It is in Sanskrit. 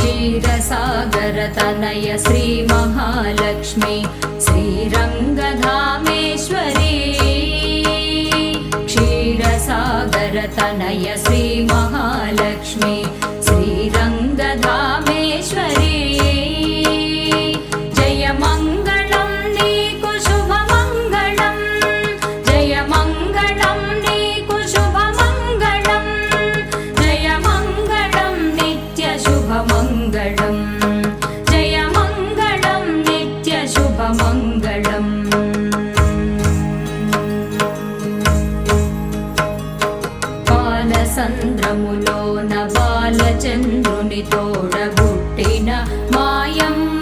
क्षीरसागरतनय श्रीमहालक्ष्मी श्रीरङ्गधामेश्वरी क्षीरसागरतनय श्रीमहालक्ष्मी मङ्गलम् बालचन्द्रमुलो न बालचन्द्रुनि तोडुट्टिन मायम्।